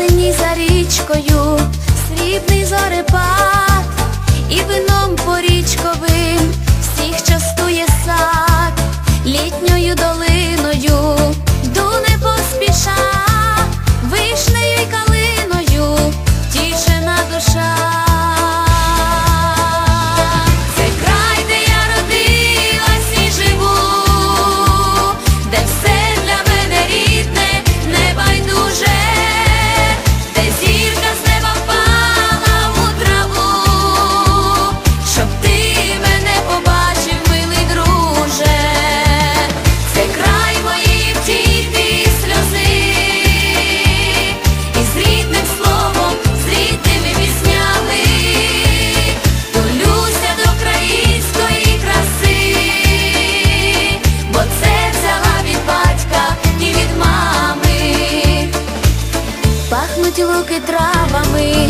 зеленій за річкою, срібний зорепад і вином порічковим всіх частує сад літньою долиною. пахнуть луки травами.